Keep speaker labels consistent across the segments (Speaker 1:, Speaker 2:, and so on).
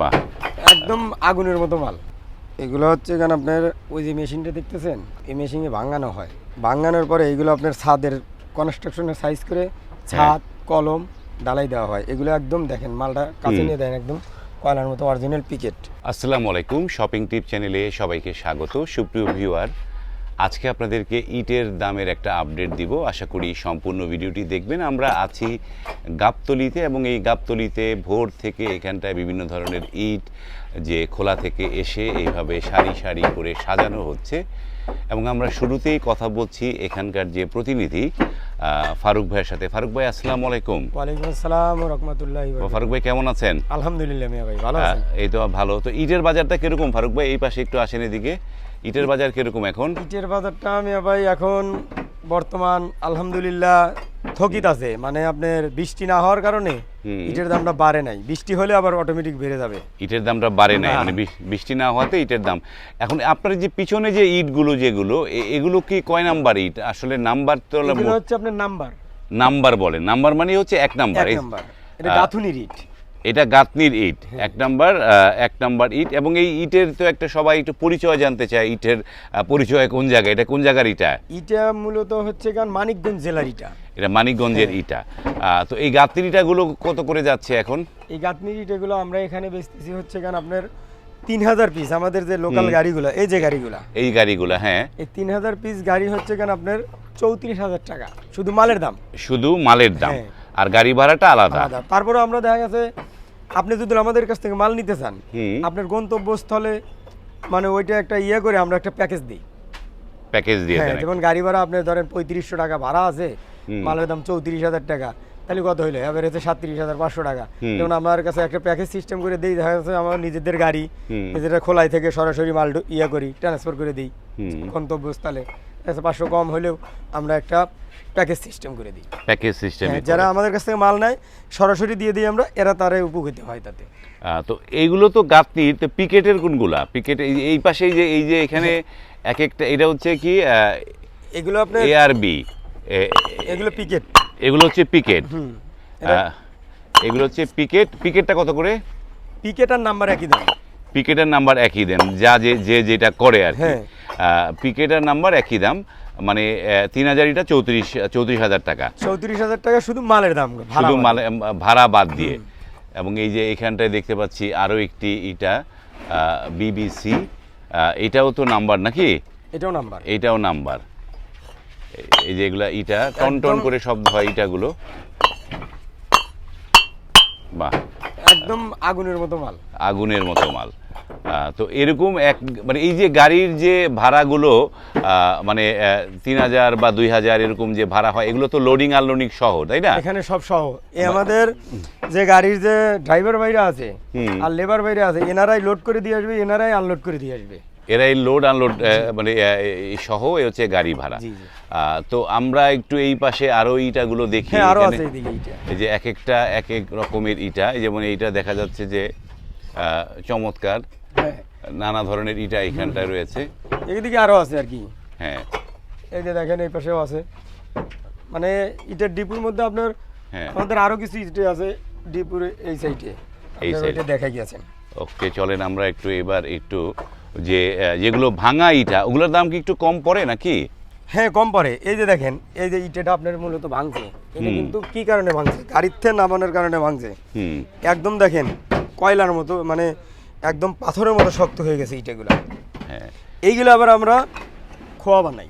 Speaker 1: বাহ।
Speaker 2: একদম আগুনের মতো মাল। এগুলো হচ্ছে এখানে আপনার ওই যে মেশিনটা দেখতেছেন এই মেশিনে ভাঙানো হয়। ভাঙানোর পরে এগুলো আপনার ছাদের কনস্ট্রাকশনের সাইজ করে ছাদ কলম ডালাই দেওয়া হয়। এগুলো একদম দেখেন মালটা কাছে নিয়ে দেন একদম কয়লার মতো অরিজিনাল পিকেট
Speaker 1: আসসালামু আলাইকুম শপিং টিপ চ্যানেলে সবাইকে স্বাগত। সুপ্রিয় ভিউয়ার আজকে আপনাদেরকে ইটের দামের একটা আপডেট দিব। আশা করি সম্পূর্ণ ভিডিওটি দেখবেন। আমরা আছি গাবতলিতে এবং এই গাবতলিতে ভোর থেকে এখানটায় বিভিন্ন ধরনের ইট যে খোলা থেকে এসে এইভাবে সারি সারি করে সাজানো হচ্ছে। এবং আমরা শুরুতেই কথা বলছি এখানকার যে প্রতিনিধি ফারুক ভাইয়ের সাথে। ফারুক ভাই আসসালামু আলাইকুম।
Speaker 2: ওয়ালাইকুম আসসালাম রহমতুল্লাহ
Speaker 1: ফারুক ভাই কেমন আছেন?
Speaker 2: আলহামদুলিল্লাহ মিয়া ভাই ভালো আছেন?
Speaker 1: এই তো ভালো। তো ইটের বাজারটা কীরকম? ফারুক ভাই এই পাশে একটু আসেন এদিকে। ইটের বাজার কীরকম এখন?
Speaker 2: ইটের বাজারটা মিয়া ভাই এখন বর্তমান আলহামদুলিল্লাহ থকিত আছে। মানে আপনার বৃষ্টি না হওয়ার কারণে ইটের দামটা বাড়ে নাই। বৃষ্টি হলে আবার অটোমেটিক বেড়ে যাবে।
Speaker 1: ইটের দামটা বাড়ে নাই। মানে বৃষ্টি না হওয়াতে ইটের দাম। এখন আপনার যে পিছনে যে ইটগুলো যেগুলো এগুলো কি কয় নাম্বার ইট? আসলে নাম্বার তো
Speaker 2: হচ্ছে আপনার নাম্বার।
Speaker 1: নাম্বার বলে। নাম্বার মানে হচ্ছে এক নাম্বার।
Speaker 2: এটা গাথুনির ইট।
Speaker 1: এটা গাঁথনির ইট। এক নাম্বার এক নাম্বার ইট এবং এই ইটের তো একটা সবাই একটু পরিচয় জানতে চায় ইটের পরিচয় কোন জায়গায় এটা কোন জায়গার ইটা?
Speaker 2: ইটা মূলত হচ্ছে কারণ মানিকগঞ্জ জেলার ইটা।
Speaker 1: এটা মানিকগঞ্জের ইটা। তো এই গাঁথনির ইটাগুলো কত করে যাচ্ছে এখন?
Speaker 2: এই গাঁথনির ইটাগুলো আমরা এখানে বেচতেছি হচ্ছে কারণ আপনার তিন হাজার পিস আমাদের যে লোকাল গাড়িগুলো এই যে গাড়িগুলো।
Speaker 1: এই গাড়িগুলো হ্যাঁ।
Speaker 2: এই তিন হাজার পিস গাড়ি হচ্ছে কেন আপনার চৌত্রিশ হাজার টাকা শুধু মালের দাম।
Speaker 1: শুধু মালের দাম।
Speaker 2: হ্যাঁ।
Speaker 1: আর গাড়ি ভাড়াটা আলাদা।
Speaker 2: তারপরে আমরা দেখা গেছে আপনি যদি আমাদের কাছ থেকে মাল নিতে চান আপনার গন্তব্যস্থলে মানে ওইটা একটা ইয়ে করে আমরা একটা প্যাকেজ দিই।
Speaker 1: প্যাকেজ দিয়ে
Speaker 2: হ্যাঁ যেমন গাড়ি ভাড়া আপনি ধরেন পঁয়ত্রিশশো টাকা ভাড়া আছে মালের দাম চৌত্রিশ হাজার টাকা। তাহলে কত হইল? এবার হচ্ছে সাতত্রিশ হাজার পাঁচশো টাকা। যেমন আমার কাছে একটা প্যাকেজ সিস্টেম করে দিই দেখা যাচ্ছে আমার নিজেদের গাড়ি। নিজেরা খোলাই থেকে সরাসরি মাল ইয়ে করি ট্রান্সফার করে দিই গন্তব্যস্থলে। পাঁচশো কম হলেও আমরা একটা প্যাকেজ সিস্টেম করে দিই।
Speaker 1: প্যাকেজ সিস্টেম
Speaker 2: হ্যাঁ, যারা আমাদের কাছ থেকে মাল নেয় সরাসরি দিয়ে দিই আমরা এরা তারাই উপকৃত হয় তাতে।
Speaker 1: তো এইগুলো তো গাঁথনির তো পিকেটের কোনগুলা? পিকেট এই পাশে যে এই যে এখানে এক একটা এটা হচ্ছে কি
Speaker 2: এগুলো আপনার
Speaker 1: এ আর বি
Speaker 2: এগুলো পিকেট
Speaker 1: এগুলো হচ্ছে পিকেট এগুলো হচ্ছে পিকেট পিকেটটা কত করে?
Speaker 2: পিকেটার নাম্বার একই দাম
Speaker 1: পিকেটের নাম্বার একই দেন। যা যে যে যেটা করে আর কি।
Speaker 2: হ্যাঁ।
Speaker 1: পিকেটের নাম্বার একই দাম। মানে তিন হাজার এটা চৌত্রিশ চৌত্রিশ হাজার টাকা।
Speaker 2: চৌত্রিশ হাজার টাকা শুধু মালের দাম
Speaker 1: শুধু। মাল ভাড়া বাদ দিয়ে। এবং এই যে এখানটায় দেখতে পাচ্ছি আরও একটি ইটা বিবিসি এটাও তো নাম্বার নাকি?
Speaker 2: এটাও নাম্বার
Speaker 1: এটাও নাম্বার এই যে এগুলা ইটা টন টন করে শব্দ হয় ইটাগুলো। বাহ।
Speaker 2: একদম আগুনের মতো মাল।
Speaker 1: আগুনের মতো মাল। তো এরকম এক মানে এই যে গাড়ির যে ভাড়াগুলো মানে তিন হাজার বা দুই হাজার এরকম যে ভাড়া হয় এগুলো তো লোডিং আনলোডিং সহ তাই না?
Speaker 2: এখানে সব সহ। এ আমাদের যে গাড়ির যে ড্রাইভার ভাইরা আছে। আর লেবার ভাইরা আছে এনারাই লোড করে দিয়ে আসবে এনারাই আনলোড করে দিয়ে আসবে।
Speaker 1: এরা এই লোড আনলোড মানে সহ হচ্ছে গাড়ি ভাড়া। তো আমরা একটু এই পাশে আরও ইটাগুলো দেখি।
Speaker 2: হ্যাঁ
Speaker 1: আরও
Speaker 2: আছে
Speaker 1: এই যে এক একটা এক এক রকমের ইটা। যেমন এইটা দেখা যাচ্ছে যে চমৎকার।
Speaker 2: হ্যাঁ।
Speaker 1: নানা ধরনের ইটা এখানটায় রয়েছে।
Speaker 2: এইদিকে আরও আছে আর কি।
Speaker 1: হ্যাঁ।
Speaker 2: এই যে দেখেন এই পাশেও আছে। মানে ইটের ডিপুর মধ্যে আপনার
Speaker 1: হ্যাঁ।
Speaker 2: আমাদের আরও কিছু ইটে আছে ডিপুর এই সাইডে
Speaker 1: এই।
Speaker 2: ওইটা দেখা গিয়েছেন।
Speaker 1: ওকে চলেন আমরা একটু এবার একটু যে যেগুলো ভাঙা ইটা ওগুলোর দাম কি একটু কম পড়ে নাকি?
Speaker 2: হ্যাঁ কম পড়ে। এই যে দেখেন এই যে ইটেটা আপনার মূলত ভাঙছে। এটা কিন্তু কি কারণে ভাঙছে? গাড়ির থেকে নামানোর কারণে ভাঙছে। একদম দেখেন কয়লার মতো মানে একদম পাথরের মতো শক্ত হয়ে গেছে ইটেগুলো।
Speaker 1: হ্যাঁ।
Speaker 2: এইগুলো আবার আমরা খোয়া বানাই।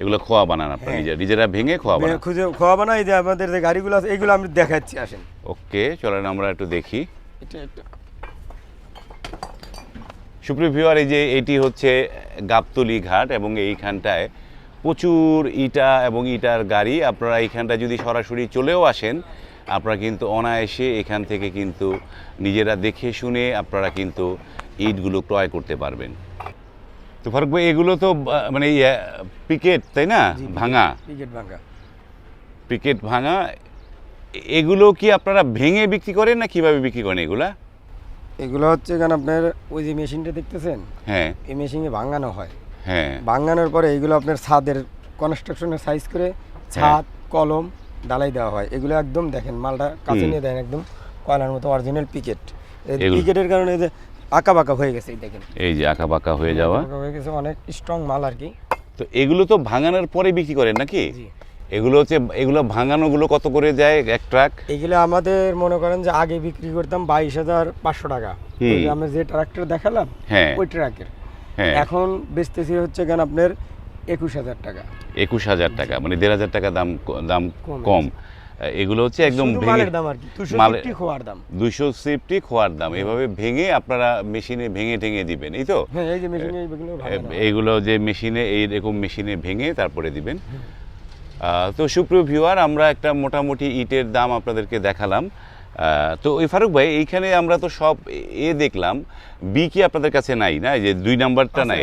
Speaker 1: এগুলো খোয়া বানান আপনার
Speaker 2: হ্যাঁ।
Speaker 1: নিজেরা নিজেরা ভেঙে খোয়া বানান।
Speaker 2: খুঁজে খোয়া বানাই যে আমাদের যে গাড়িগুলো আছে এইগুলো আমি দেখাচ্ছি আসেন।
Speaker 1: ওকে চলেন আমরা একটু দেখি।
Speaker 2: এটা একটা
Speaker 1: সুপ্রিয় এই যে এটি হচ্ছে গাবতলি ঘাট এবং এইখানটায় প্রচুর ইটা এবং ইটার গাড়ি। আপনারা এইখানটা যদি সরাসরি চলেও আসেন আপনারা কিন্তু অনায়াসে এখান থেকে কিন্তু নিজেরা দেখে শুনে আপনারা কিন্তু ইটগুলো ক্রয় করতে পারবেন। তো ফারুক ভাই এগুলো তো মানে ইয়ে, পিকেট তাই না? ভাঙা।
Speaker 2: পিকেট ভাঙা।
Speaker 1: পিকেট ভাঙা এগুলো কি আপনারা ভেঙে বিক্রি করেন না কীভাবে বিক্রি করেন এগুলা?
Speaker 2: এগুলো হচ্ছে কেন আপনার ওই যে মেশিনটা দেখতেছেন?
Speaker 1: হ্যাঁ।
Speaker 2: এই মেশিনে ভাঙানো হয়।
Speaker 1: হ্যাঁ।
Speaker 2: ভাঙানোর পরে এগুলো আপনার ছাদের কনস্ট্রাকশনের সাইজ করে ছাদ কলম ডালাই দেওয়া হয়। এগুলো একদম দেখেন মালটা কাছে নিয়ে দেন একদম কয়লার মতো অরিজিনাল পিকেট ক্রিকেটের কারণে এই যে আঁকা বাঁকা হয়ে গেছে এই দেখেন।
Speaker 1: এই যে আঁকা বাঁকা হয়ে যাওয়া।
Speaker 2: হয়ে গেছে অনেক স্ট্রং মাল আর কি।
Speaker 1: তো এগুলো তো ভাঙানোর পরে বিক্রি করেন নাকি?
Speaker 2: জি।
Speaker 1: এগুলো হচ্ছে এগুলো ভাঙানোগুলো কত করে যায় এক ট্রাক
Speaker 2: এগুলো আমাদের মনে করেন যে আগে বিক্রি করতাম বাইশ হাজার পাঁচশো টাকা। আমরা যে ট্রাক্টর দেখালাম
Speaker 1: হ্যাঁ।
Speaker 2: ওই ট্রাকের
Speaker 1: হ্যাঁ।
Speaker 2: এখন বেচতেছি হচ্ছে কেন আপনার একুশ হাজার টাকা।
Speaker 1: একুশ হাজার টাকা মানে দেড় হাজার টাকা দাম দাম
Speaker 2: কম
Speaker 1: এগুলো হচ্ছে একদম ভেঙে
Speaker 2: দাম আর কি দুশো খোয়ার দাম।
Speaker 1: দুইশো সিফটি খোয়ার দাম। এভাবে ভেঙে আপনারা মেশিনে ভেঙে ঠেঙে দিবেন এই তো?
Speaker 2: হ্যাঁ এই যে মেশিনে এইগুলো ভালো
Speaker 1: যে মেশিনে এইরকম মেশিনে ভেঙে তারপরে দিবেন। তো সুপ্রিয় ভিউয়ার আমরা একটা মোটামুটি ইটের দাম আপনাদেরকে দেখালাম। তো ওই ফারুক ভাই এইখানে আমরা তো সব এ দেখলাম বি কি আপনাদের কাছে নাই না? এই যে দুই নাম্বারটা নাই।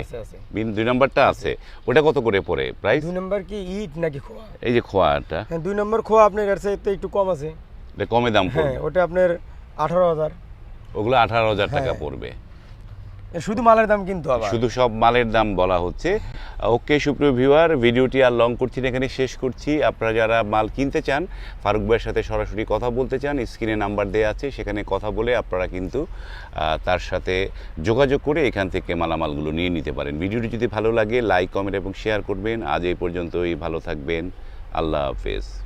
Speaker 1: দুই নাম্বারটা আছে। ওটা কত করে পড়ে? প্রাইস
Speaker 2: দুই নম্বর কি ইট নাকি খোয়া?
Speaker 1: এই যে খোয়াটা।
Speaker 2: হ্যাঁ দুই নম্বর খোয়া আপনার কাছে একটু কম আছে।
Speaker 1: এটা কমে দাম
Speaker 2: হ্যাঁ
Speaker 1: পড়বে।
Speaker 2: ওটা আপনার আঠারো হাজার।
Speaker 1: ওগুলো আঠারো হাজার টাকা
Speaker 2: হ্যাঁ।
Speaker 1: পড়বে।
Speaker 2: শুধু মালের দাম কিন্তু আবার।
Speaker 1: শুধু সব মালের দাম বলা হচ্ছে। ওকে, সুপ্রিয় ভিউয়ার, ভিডিওটি আর লং করছি না, এখানে শেষ করছি। আপনারা যারা মাল কিনতে চান, ফারুক ভাইয়ের সাথে সরাসরি কথা বলতে চান, স্ক্রিনে নাম্বার দেওয়া আছে, সেখানে কথা বলে আপনারা কিন্তু তার সাথে যোগাযোগ করে এখান থেকে মালামালগুলো নিয়ে নিতে পারেন। ভিডিওটি যদি ভালো লাগে, লাইক, কমেন্ট এবং শেয়ার করবেন। আজ এই পর্যন্তই, ভালো থাকবেন। আল্লাহ হাফেজ।